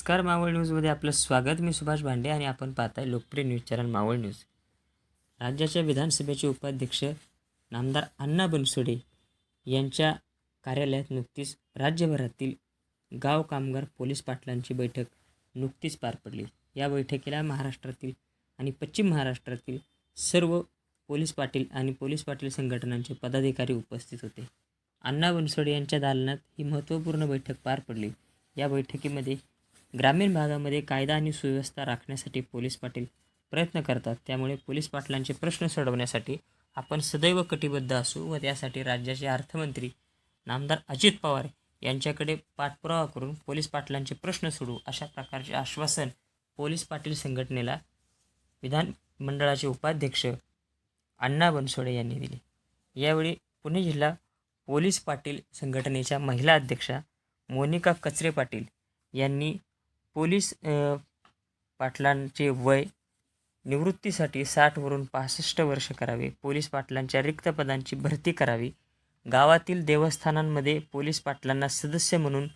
नमस्कार मावळ न्यूजमध्ये आपलं स्वागत. मी सुभाष भांडे आणि आपण पाहताय लोकप्रिय न्यूज चॅनल मावळ न्यूज. राज्याच्या विधानसभेचे उपाध्यक्ष नामदार अण्णा बनसोडे यांच्या कार्यालयात नुकतीच राज्यभरातील गाव कामगार पोलीस पाटलांची बैठक नुकतीच पार पडली. या बैठकीला महाराष्ट्रातील आणि पश्चिम महाराष्ट्रातील सर्व पोलीस पाटील आणि पोलीस पाटील संघटनांचे पदाधिकारी उपस्थित होते. अण्णा बनसोडे यांच्या दालनात ही महत्त्वपूर्ण बैठक पार पडली. या बैठकीमध्ये ग्रामीण भागामध्ये कायदा आणि सुव्यवस्था राखण्यासाठी पोलीस पाटील प्रयत्न करतात. त्यामुळे पोलीस पाटलांचे प्रश्न सोडवण्यासाठी आपण सदैव कटिबद्ध असू व त्यासाठी राज्याचे अर्थमंत्री नामदार अजित पवार यांच्याकडे पाठपुरावा करून पोलीस पाटलांचे प्रश्न सोडू अशा प्रकारचे आश्वासन पोलीस पाटील संघटनेला विधानमंडळाचे उपाध्यक्ष अण्णा बनसोडे यांनी दिले. यावेळी पुणे जिल्हा पोलीस पाटील संघटनेच्या महिला अध्यक्षा मोनिका कचरे पाटील यांनी पोलीस पाटलांचे वय निवृत्तीसाठी साठवरून पासष्ट वर्ष करावे. पोलीस पाटलांच्या रिक्त पदांची भरती करावी. गावातील देवस्थानांमध्ये पोलीस पाटलांना सदस्य म्हणून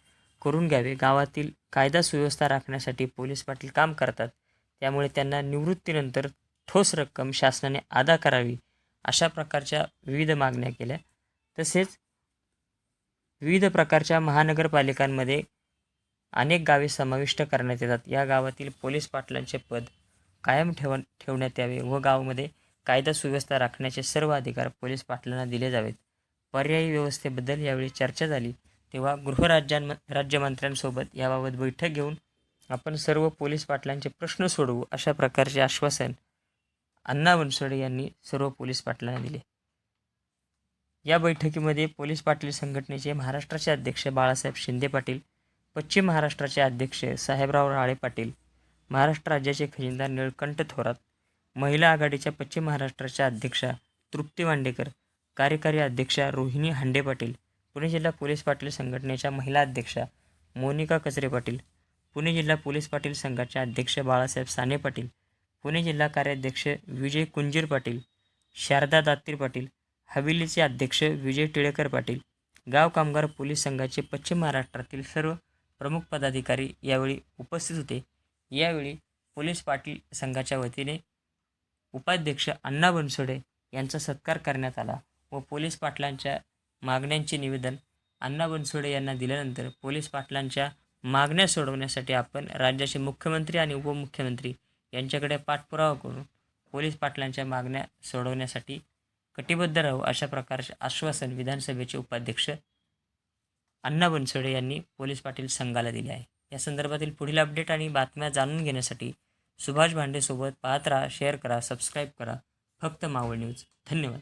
करून घ्यावे. गावातील कायदा सुव्यवस्था राखण्यासाठी पोलीस पाटील काम करतात. त्यामुळे त्यांना निवृत्तीनंतर ठोस रक्कम शासनाने अदा करावी अशा प्रकारच्या विविध मागण्या केल्या. तसेच विविध प्रकारच्या महानगरपालिकांमध्ये अनेक गावे समाविष्ट करण्यात येतात. या गावातील पोलीस पाटलांचे पद कायम ठेव ठेवण्यात यावे व गावामध्ये कायदा सुव्यवस्था राखण्याचे सर्व अधिकार पोलीस पाटलांना दिले जावेत. पर्यायी व्यवस्थेबद्दल यावेळी चर्चा झाली. तेव्हा गृहराज्यां राज्यमंत्र्यांसोबत याबाबत बैठक घेऊन आपण सर्व पोलीस पाटलांचे प्रश्न सोडवू अशा प्रकारचे आश्वासन अण्णा बनसोडे यांनी सर्व पोलीस पाटलांना दिले. या बैठकीमध्ये पोलीस पाटील संघटनेचे महाराष्ट्राचे अध्यक्ष बाळासाहेब शिंदे पाटील पश्चिम महाराष्ट्राचे अध्यक्ष साहेबराव राळे पाटील महाराष्ट्र राज्याचे खजिनदार निळकंठ थोरात महिला आघाडीच्या पश्चिम महाराष्ट्राच्या अध्यक्षा तृप्ती वांडेकर कार्यकारी अध्यक्षा रोहिणी हांडे पाटील पुणे जिल्हा पोलीस पाटील संघटनेच्या महिला अध्यक्षा मोनिका कचरे पाटील पुणे जिल्हा पोलीस पाटील संघाचे अध्यक्ष बाळासाहेब साने पाटील पुणे जिल्हा कार्याध्यक्ष विजय कुंजीर पाटील शारदा दात्तीर पाटील हवेलीचे अध्यक्ष विजय टिळेकर पाटील गाव कामगार पोलीस संघाचे पश्चिम महाराष्ट्रातील सर्व प्रमुख पदाधिकारी यावेळी उपस्थित होते. यावेळी पोलीस पाटील संघाच्या वतीने उपाध्यक्ष अण्णा बनसोडे यांचा सत्कार करण्यात आला व पोलीस पाटलांच्या मागण्यांचे निवेदन अण्णा बनसोडे यांना दिल्यानंतर पोलीस पाटलांच्या मागण्या सोडवण्यासाठी आपण राज्याचे मुख्यमंत्री आणि उपमुख्यमंत्री यांच्याकडे पाठपुरावा करून पोलीस पाटलांच्या मागण्या सोडवण्यासाठी कटिबद्ध राहू अशा प्रकारचे आश्वासन विधानसभेचे उपाध्यक्ष अण्णा बनसोडे यांनी पोलीस पाटील संघाला दिले आहे. या संदर्भातील पुढील अपडेट आणि बातम्या जाणून घेण्यासाठी सुभाष भांडेसोबत पाहत राहा शेअर करा सबस्क्राईब करा. फक्त मावळ न्यूज धन्यवाद.